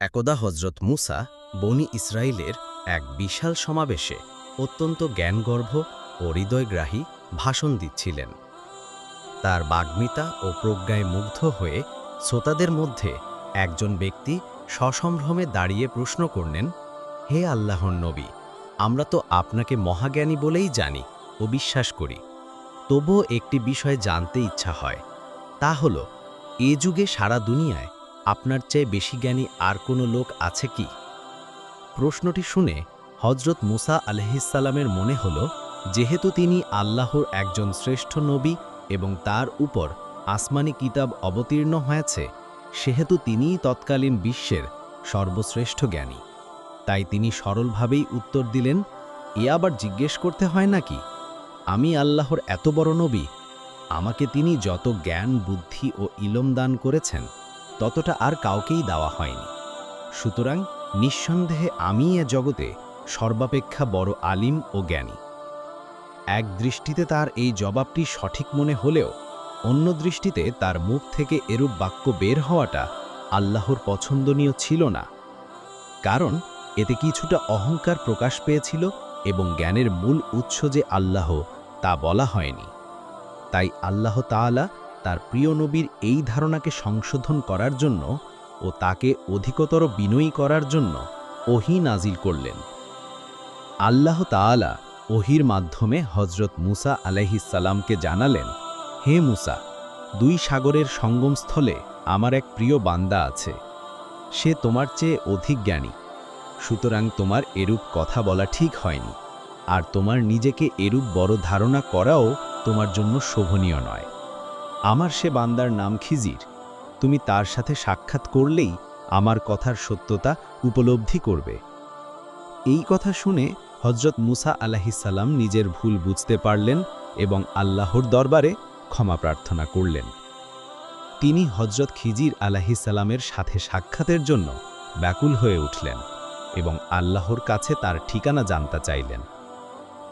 একদা হজরত মুসা বনি ইসরায়েলের এক বিশাল সমাবেশে অত্যন্ত জ্ঞানগর্ভ ও হৃদয়গ্রাহী ভাষণ দিচ্ছিলেন। তার বাগ্মিতা ও প্রজ্ঞায় মুগ্ধ হয়ে শ্রোতাদের মধ্যে একজন ব্যক্তি সসম্ভ্রমে দাঁড়িয়ে প্রশ্ন করলেন, হে আল্লাহর নবী, আমরা তো আপনাকে মহাজ্ঞানী বলেই জানি ও বিশ্বাস করি। তবুও একটি বিষয় জানতে ইচ্ছা হয়, তা হল, এ যুগে সারা দুনিয়ায় আপনার চেয়ে বেশি জ্ঞানী আর কোনো লোক আছে কি? প্রশ্নটি শুনে হজরত মুসা আলহিসাল্লামের মনে হল, যেহেতু তিনি আল্লাহর একজন শ্রেষ্ঠ নবী এবং তার উপর আসমানি কিতাব অবতীর্ণ হয়েছে, সেহেতু তিনিই তৎকালীন বিশ্বের সর্বশ্রেষ্ঠ জ্ঞানী। তাই তিনি সরলভাবেই উত্তর দিলেন, এ আবার জিজ্ঞেস করতে হয় নাকি? আমি আল্লাহর এত বড় নবী, আমাকে তিনি যত জ্ঞান, বুদ্ধি ও ইলম দান করেছেন ততটা আর কাউকেই দেওয়া হয়নি। সুতরাং নিঃসন্দেহে আমি এ জগতে সর্বাপেক্ষা বড় আলিম ও জ্ঞানী। এক দৃষ্টিতে তার এই জবাবটি সঠিক মনে হলেও অন্য দৃষ্টিতে তার মুখ থেকে এরূপ বাক্য বের হওয়াটা আল্লাহর পছন্দনীয় ছিল না। কারণ এতে কিছুটা অহংকার প্রকাশ পেয়েছিল এবং জ্ঞানের মূল উৎস যে আল্লাহ তা বলা হয়নি। তাই আল্লাহ তাআলা তার প্রিয় নবীর এই ধারণাকে সংশোধন করার জন্য ও তাকে অধিকতর বিনয়ী করার জন্য ওহি নাজিল করলেন। আল্লাহ তাআলা ওহির মাধ্যমে হজরত মুসা আলাইহিসাল্লামকে জানালেন, হে মুসা, দুই সাগরের সঙ্গমস্থলে আমার এক প্রিয় বান্দা আছে। সে তোমার চেয়ে অধিক জ্ঞানী। সুতরাং তোমার এরূপ কথা বলা ঠিক হয়নি। আর তোমার নিজেকে এরূপ বড় ধারণা করাও তোমার জন্য শোভনীয় নয়। আমার সে বান্দার নাম খিজির। তুমি তার সাথে সাক্ষাৎ করলেই আমার কথার সত্যতা উপলব্ধি করবে। এই কথা শুনে হজরত মুসা আলাহিসাল্লাম নিজের ভুল বুঝতে পারলেন এবং আল্লাহর দরবারে ক্ষমা প্রার্থনা করলেন। তিনি হজরত খিজির আলাহিসাল্লামের সাথে সাক্ষাতের জন্য ব্যাকুল হয়ে উঠলেন এবং আল্লাহর কাছে তার ঠিকানা জানতে চাইলেন।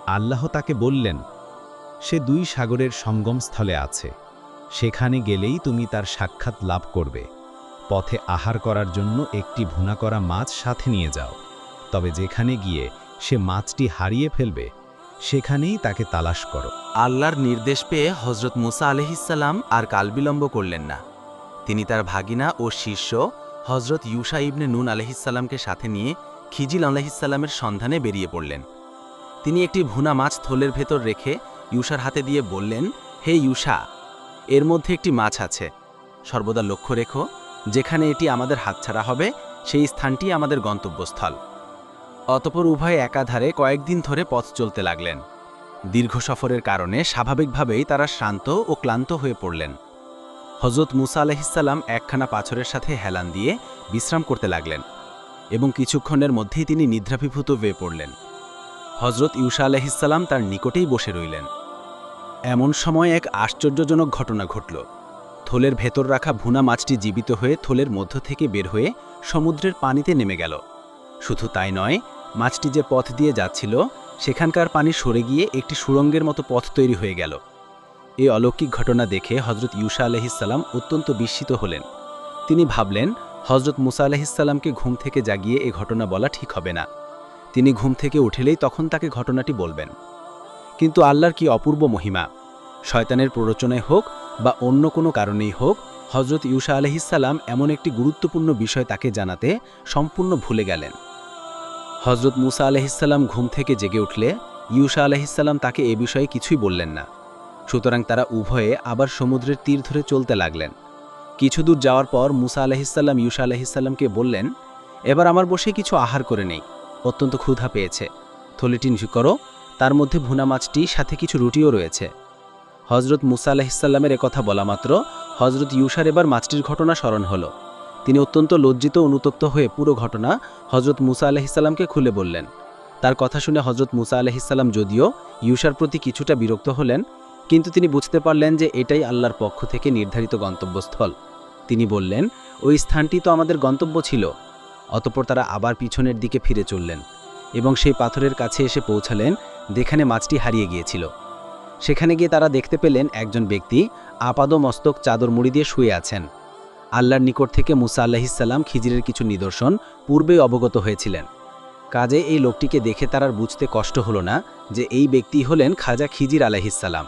আল্লাহ তাকে বললেন, সে দুই সাগরের সঙ্গমস্থলে আছে। সেখানে গেলেই তুমি তার সাক্ষাৎ লাভ করবে। পথে আহার করার জন্য একটি ভুনা করা মাছ সাথে নিয়ে যাও। তবে যেখানে গিয়ে সে মাছটি হারিয়ে ফেলবে, সেখানেই তাকে তালাশ করো। আল্লাহর নির্দেশ পেয়ে হজরত মুসা আলহিসাল্লাম আর কালবিলম্ব করলেন না। তিনি তার ভাগিনা ও শিষ্য হজরত ইউসা ইবনে নুন আলহিসাল্লামকে সাথে নিয়ে খিজিল আলহিসাল্লামের সন্ধানে বেরিয়ে পড়লেন। তিনি একটি ভুনা মাছ থলের ভেতর রেখে ইউসার হাতে দিয়ে বললেন, হে ইউসা এর মধ্যে একটি মাছ আছে। সর্বদা লক্ষ্য রেখো, যেখানে এটি আমাদের হাতছাড়া হবে, সেই স্থানটি আমাদের গন্তব্যস্থল। অতপর উভয় একাধারে কয়েকদিন ধরে পথ চলতে লাগলেন। দীর্ঘ সফরের কারণে স্বাভাবিকভাবেই তারা শ্রান্ত ও ক্লান্ত হয়ে পড়লেন। হজরত মুসা আলহিসাল্লাম একখানা পাথরের সাথে হেলান দিয়ে বিশ্রাম করতে লাগলেন এবং কিছুক্ষণের মধ্যেই তিনি নিদ্রাভিভূত হয়ে পড়লেন। হজরত ইউসা আলহিসাল্লাম তার নিকটেই বসে রইলেন। এমন সময় এক আশ্চর্যজনক ঘটনা ঘটল। থলের ভেতর রাখা ভুনা মাছটি জীবিত হয়ে থলের মধ্য থেকে বের হয়ে সমুদ্রের পানিতে নেমে গেল। শুধু তাই নয়, মাছটি যে পথ দিয়ে যাচ্ছিল, সেখানকার পানি সরে গিয়ে একটি সুরঙ্গের মতো পথ তৈরি হয়ে গেল। এই অলৌকিক ঘটনা দেখে হজরত ইউসা আলহিসাল্লাম অত্যন্ত বিস্মিত হলেন। তিনি ভাবলেন হজরত মুসা আলহিসাল্লামকে ঘুম থেকে জাগিয়ে এ ঘটনা বলা ঠিক হবে না। তিনি ঘুম থেকে উঠেলেই তখন তাকে ঘটনাটি বলবেন। কিন্তু আল্লাহর কি অপূর্ব মহিমা? শয়তানের প্ররোচনায় হোক বা অন্য কোনো কারণেই হোক হজরত ইউসা আলহিসাল্লাম এমন একটি গুরুত্বপূর্ণ বিষয় তাকে জানাতে সম্পূর্ণ ভুলে গেলেন। হজরত মুসা আলহিসাল্লাম ঘুম থেকে জেগে উঠলে ইউসা আলহিসাল্লাম তাকে এ বিষয়ে কিছুই বললেন না। সুতরাং তারা উভয়ে আবার সমুদ্রের তীর ধরে চলতে লাগলেন। কিছু দূর যাওয়ার পর মুসা আলহিসাল্লাম ইউসা আলহিসাল্লামকে বললেন, এবার আমার বসে কিছু আহার করে নেই। অত্যন্ত ক্ষুধা পেয়েছে। থলিটি নিচু করো তার মধ্যে ভুনা মাছটি সাথে কিছু রুটিও রয়েছে। হজরত মুসা আলাহিসাল্লামের কথা বলা মাত্র হজরত ইউসার এবার মাছটির ঘটনা স্মরণ হলো। তিনি অত্যন্ত লজ্জিত অনুতপ্ত হয়ে পুরো ঘটনা হজরত মুসা আলাহিসাল্লামকে খুলে বললেন। তার কথা শুনে হজরত মুসা আলাহিসাল্লাম যদিও ইউসার প্রতি কিছুটা বিরক্ত হলেন, কিন্তু তিনি বুঝতে পারলেন যে এটাই আল্লাহর পক্ষ থেকে নির্ধারিত গন্তব্যস্থল। তিনি বললেন, ওই স্থানটি তো আমাদের গন্তব্য ছিল। অতপর তারা আবার পিছনের দিকে ফিরে চললেন এবং সেই পাথরের কাছে এসে পৌঁছালেন যেখানে মাছটি হারিয়ে গিয়েছিল। সেখানে গিয়ে তারা দেখতে পেলেন একজন ব্যক্তি আপাদ মস্তক চাদর মুড়ি দিয়ে শুয়ে আছেন। আল্লাহর নিকট থেকে মুসা আল্লাহিসাল্লাম খিজিরের কিছু নিদর্শন পূর্বেই অবগত হয়েছিলেন। কাজে এই লোকটিকে দেখে তার আর বুঝতে কষ্ট হলো না যে এই ব্যক্তি হলেন খাজা খিজির আলাহিসাল্লাম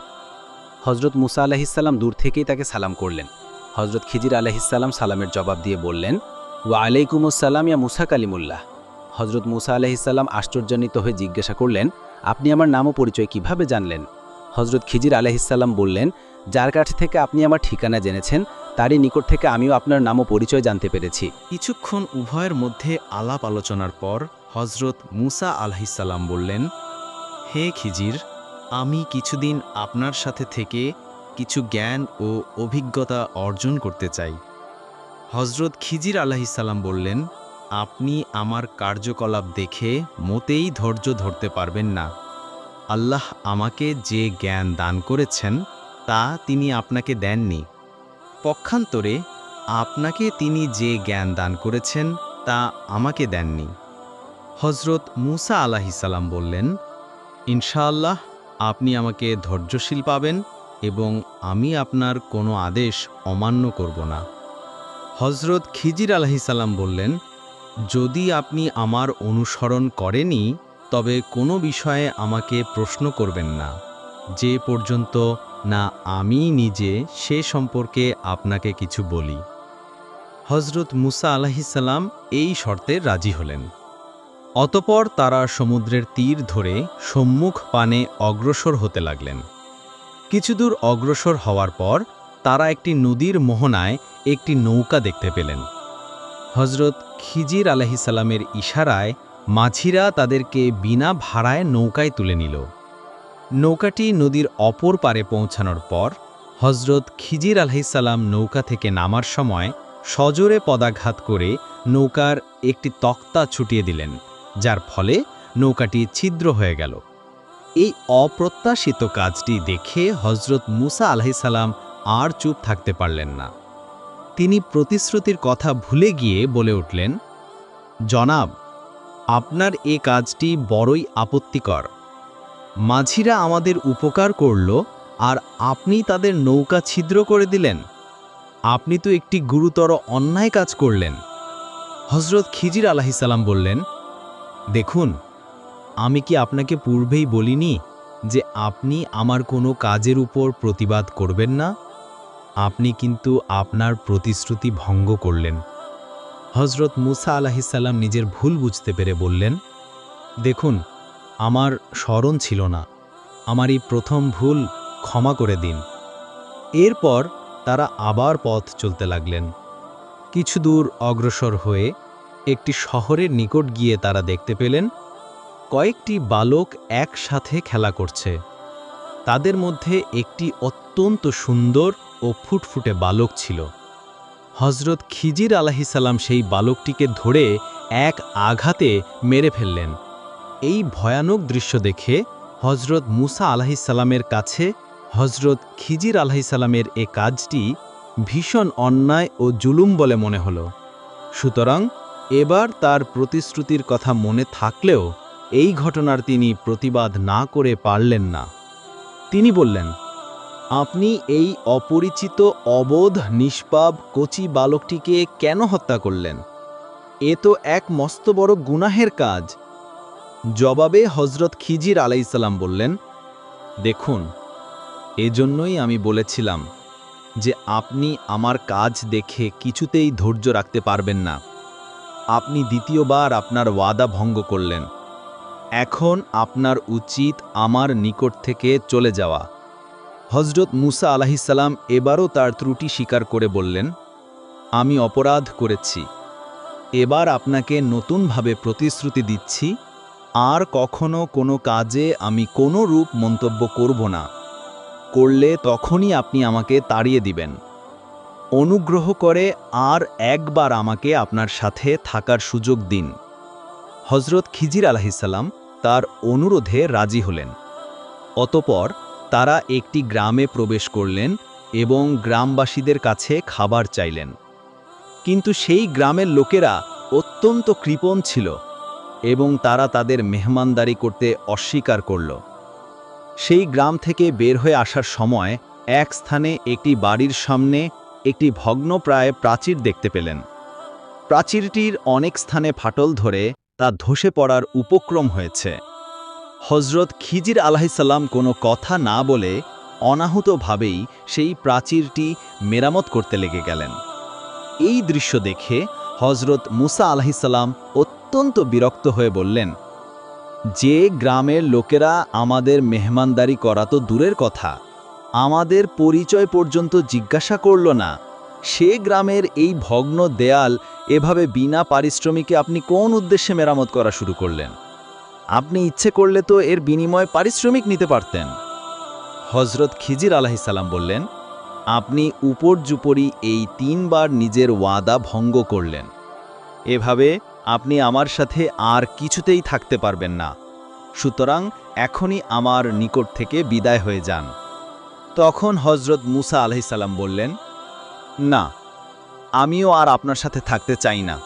হজরত মুসা আলাহিসাল্লাম দূর থেকেই তাকে সালাম করলেন। হজরত খিজির আলাহিসাল্লাম সালামের জবাব দিয়ে বললেন, ওয়া আলাইকুমুসাল্লাম ইয়া মুসা কালিমুল্লাহ। হজরত মুসা আলাহিসাল্লাম আশ্চর্যান্বিত হয়ে জিজ্ঞাসা করলেন আপনি আমার নাম ও পরিচয় কীভাবে জানলেন? হজরত খিজির আলাহিসাল্লাম বললেন, যার কাছ থেকে আপনি আমার ঠিকানা জেনেছেন, তারই নিকট থেকে আমিও আপনার নাম ও পরিচয় জানতে পেরেছি। কিছুক্ষণ উভয়ের মধ্যে আলাপ আলোচনার পর হজরত মুসা আলহিসাল্লাম বললেন, হে খিজির, আমি কিছুদিন আপনার সাথে থেকে কিছু জ্ঞান ও অভিজ্ঞতা অর্জন করতে চাই। হজরত খিজির আলাহিসাল্লাম বললেন আপনি আমার কার্যকলাপ দেখে মোটেই ধৈর্য ধরতে পারবেন না। আল্লাহ আমাকে যে জ্ঞান দান করেছেন, তা তিনি আপনাকে দেননি। পক্ষান্তরে, আপনাকে তিনি যে জ্ঞান দান করেছেন, তা আমাকে দেননি। হজরত মুসা আলাহিসাল্লাম বললেন, ইনশাআল্লাহ, আপনি আমাকে ধৈর্যশীল পাবেন এবং আমি আপনার কোনো আদেশ অমান্য করব না। হজরত খিজির আলাহিসাল্লাম বললেন যদি আপনি আমার অনুসরণ করেনি তবে কোনো বিষয়ে আমাকে প্রশ্ন করবেন না। যে পর্যন্ত না আমি নিজে, সে সম্পর্কে আপনাকে কিছু বলি। হজরত মুসা আলাহিসাল্লাম এই শর্তে রাজি হলেন। অতপর তারা সমুদ্রের তীর ধরে সম্মুখ পানে অগ্রসর হতে লাগলেন। কিছুদূর অগ্রসর হওয়ার পর তারা একটি নদীর মোহনায় একটি নৌকা দেখতে পেলেন। হজরত খিজির আলাহিসাল্লামের ইশারায় মাঝিরা তাদেরকে বিনা ভাড়ায় নৌকায় তুলে নিল। নৌকাটি নদীর অপর পারে পৌঁছানোর পর হজরত খিজির আলহিসাল্লাম নৌকা থেকে নামার সময় সজোরে পদাঘাত করে নৌকার একটি তক্তা ছুটিয়ে দিলেন, যার ফলে নৌকাটি ছিদ্র হয়ে গেল। এই অপ্রত্যাশিত কাজটি দেখে হজরত মুসা আলহিসাল্লাম আর চুপ থাকতে পারলেন না। তিনি প্রতিশ্রুতির কথা ভুলে গিয়ে বলে উঠলেন, জনাব, আপনার এ কাজটি বড়ই আপত্তিকর। মাঝিরা আমাদের উপকার করল আর আপনি তাদের নৌকা ছিদ্র করে দিলেন। আপনি তো একটি গুরুতর অন্যায় কাজ করলেন। হজরত খিজির আলাহিসাল্লাম বললেন, দেখুন, আমি কি আপনাকে পূর্বেই বলিনি যে আপনি আমার কোনো কাজের উপর প্রতিবাদ করবেন না? আপনি কিন্তু আপনার প্রতিশ্রুতি ভঙ্গ করলেন। হজরত মুসা আলাহিসাল্লাম নিজের ভুল বুঝতে পেরে বললেন, দেখুন, আমার স্মরণ ছিল না। আমার এই প্রথম ভুল ক্ষমা করে দিন। এরপর তারা আবার পথ চলতে লাগলেন। কিছু দূর অগ্রসর হয়ে একটি শহরের নিকট গিয়ে তারা দেখতে পেলেন, কয়েকটি বালক একসাথে খেলা করছে। তাদের মধ্যে একটি অত্যন্ত সুন্দর ও ফুটফুটে বালক ছিল। হজরত খিজির আলাহিসাল্লাম সেই বালকটিকে ধরে এক আঘাতে মেরে ফেললেন। এই ভয়ানক দৃশ্য দেখে হজরত মুসা আলাহিসাল্লামের কাছে হজরত খিজির আলাহিসাল্লামের এ কাজটি ভীষণ অন্যায় ও জুলুম বলে মনে হল। সুতরাং এবার তার প্রতিশ্রুতির কথা মনে থাকলেও এই ঘটনার তিনি প্রতিবাদ না করে পারলেন না। তিনি বললেন আপনি এই অপরিচিত, অবোধ, নিষ্পাপ, কচি বালকটিকে কেন হত্যা করলেন? এ তো এক মস্ত বড় গুনাহের কাজ। জবাবে হজরত খিজির আলাইসাল্লাম বললেন, দেখুন, এজন্যই আমি বলেছিলাম যে আপনি আমার কাজ দেখে কিছুতেই ধৈর্য রাখতে পারবেন না। আপনি দ্বিতীয়বার আপনার ওয়াদা ভঙ্গ করলেন। এখন আপনার উচিত আমার নিকট থেকে চলে যাওয়া। হজরত মুসা আলাহিসাল্লাম এবারও তার ত্রুটি স্বীকার করে বললেন, আমি অপরাধ করেছি। এবার আপনাকে নতুনভাবে প্রতিশ্রুতি দিচ্ছি, আর কখনো কোনো কাজে আমি কোনো রূপ মন্তব্য করব না। করলে তখনই আপনি আমাকে তাড়িয়ে দিবেন। অনুগ্রহ করে আর একবার আমাকে আপনার সাথে থাকার সুযোগ দিন। হজরত খিজির আলাহিসাল্লাম তার অনুরোধে রাজি হলেন। অতপর তারা একটি গ্রামে প্রবেশ করলেন এবং গ্রামবাসীদের কাছে খাবার চাইলেন। কিন্তু সেই গ্রামের লোকেরা অত্যন্ত কৃপণ ছিল এবং তারা তাদের মেহমানদারি করতে অস্বীকার করল। সেই গ্রাম থেকে বের হয়ে আসার সময় এক স্থানে একটি বাড়ির সামনে একটি ভগ্নপ্রায় প্রাচীর দেখতে পেলেন। প্রাচীরটির অনেক স্থানে ফাটল ধরে তা ধসে পড়ার উপক্রম হয়েছে। হজরত খিজির আলাহিসাল্লাম কোনো কথা না বলে অনাহুতভাবেই সেই প্রাচীরটি মেরামত করতে লেগে গেলেন। এই দৃশ্য দেখে হজরত মুসা আলাহিসাল্লাম অত্যন্ত বিরক্ত হয়ে বললেন, যে গ্রামের লোকেরা আমাদের মেহমানদারি করা তো দূরের কথা, আমাদের পরিচয় পর্যন্ত জিজ্ঞাসা করল না। সে গ্রামের এই ভগ্ন দেয়াল এভাবে বিনা পারিশ্রমিকে আপনি কোন উদ্দেশ্যে মেরামত করা শুরু করলেন? আপনি ইচ্ছে করলে তো এর বিনিময়ে পারিশ্রমিক নিতে পারতেন। হজরত খিজির আলাহিসাল্লাম বললেন, আপনি উপর্যুপরি এই তিনবার নিজের ওয়াদা ভঙ্গ করলেন। এভাবে আপনি আমার সাথে আর কিছুতেই থাকতে পারবেন না। সুতরাং এখনই আমার নিকট থেকে বিদায় হয়ে যান। তখন হজরত মুসা আলহিসাল্লাম বললেন, না, আমিও আর আপনার সাথে থাকতে চাই না।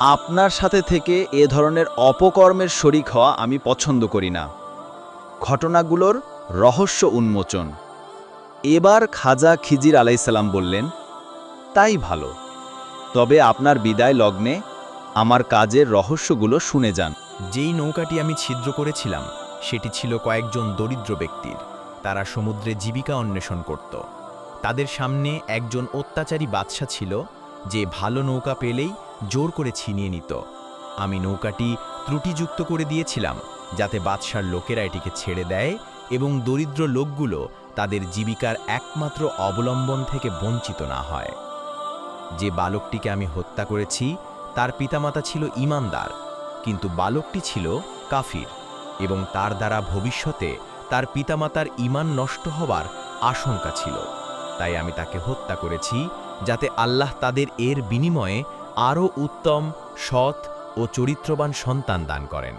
আপনার সাথে থেকে এ ধরনের অপকর্মের শরিক হওয়া আমি পছন্দ করি না। ঘটনাগুলোর রহস্য উন্মোচন। এবার খাজা খিজির আলাইসাল্লাম বললেন, তাই ভালো। তবে আপনার বিদায় লগ্নে আমার কাজের রহস্যগুলো শুনে যান। যেই নৌকাটি আমি ছিদ্র করেছিলাম, সেটি ছিল কয়েকজন দরিদ্র ব্যক্তির। তারা সমুদ্রে জীবিকা অন্বেষণ করত। তাদের সামনে একজন অত্যাচারী বাদশা ছিল, যে ভালো নৌকা পেলেই জোর করে ছিনিয়ে নিত। আমি নৌকাটি ত্রুটিযুক্ত করে দিয়েছিলাম, যাতে বাদশার লোকেরা এটিকে ছেড়ে দেয় এবং দরিদ্র লোকগুলো তাদের জীবিকার একমাত্র অবলম্বন থেকে বঞ্চিত না হয়। যে বালকটিকে আমি হত্যা করেছি, তার পিতামাতা ছিল ইমানদার, কিন্তু বালকটি ছিল কাফির এবং তার দ্বারা ভবিষ্যতে তার পিতামাতার ঈমান নষ্ট হবার আশঙ্কা ছিল। তাই আমি তাকে হত্যা করেছি, যাতে আল্লাহ তাদের এর বিনিময়ে আরও উত্তম, সৎ ও চরিত্রবান সন্তান দান করেন।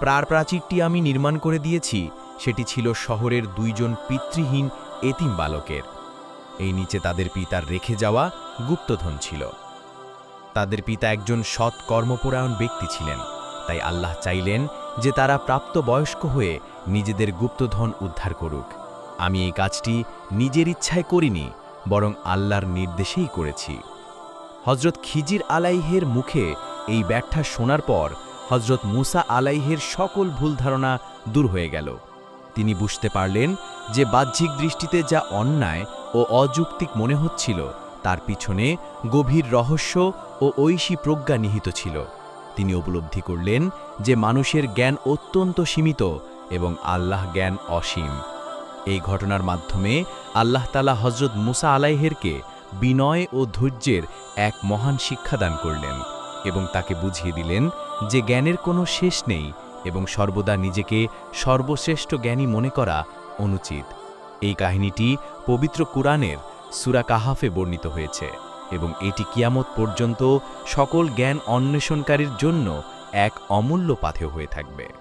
প্রার প্রাচীরটি আমি নির্মাণ করে দিয়েছি, সেটি ছিল শহরের দুইজন পিতৃহীন এতিম বালকের। এই নিচে তাদের পিতার রেখে যাওয়া গুপ্তধন ছিল। তাদের পিতা একজন সৎ কর্মপরায়ণ ব্যক্তি ছিলেন, তাই আল্লাহ চাইলেন যে তারা প্রাপ্ত বয়স্ক হয়ে নিজেদের গুপ্তধন উদ্ধার করুক। আমি এই কাজটি নিজের ইচ্ছায় করিনি, বরং আল্লাহর নির্দেশেই করেছি। হজরত খিজির আলাইহের মুখে এই ব্যাখ্যা শোনার পর হজরত মুসা আলাইহের সকল ভুল ধারণা দূর হয়ে গেল। তিনি বুঝতে পারলেন যে বাহ্যিক দৃষ্টিতে যা অন্যায় ও অযৌক্তিক মনে হচ্ছিল, তার পিছনে গভীর রহস্য ও ঐশী প্রজ্ঞা নিহিত ছিল। তিনি উপলব্ধি করলেন যে মানুষের জ্ঞান অত্যন্ত সীমিত এবং আল্লাহ জ্ঞান অসীম। এই ঘটনার মাধ্যমে আল্লাহ তালা হজরত মুসা আলাইহেরকে বিনয় ও ধৈর্যের এক মহান শিক্ষাদান করলেন এবং তাকে বুঝিয়ে দিলেন যে জ্ঞানের কোনো শেষ নেই এবং সর্বদা নিজেকে সর্বশ্রেষ্ঠ জ্ঞানী মনে করা অনুচিত। এই কাহিনীটি পবিত্র কুরআনের সুরা কাহাফে বর্ণিত হয়েছে এবং এটি কিয়ামত পর্যন্ত সকল জ্ঞান অন্বেষণকারীর জন্য এক অমূল্য পাথেয় হয়ে থাকবে।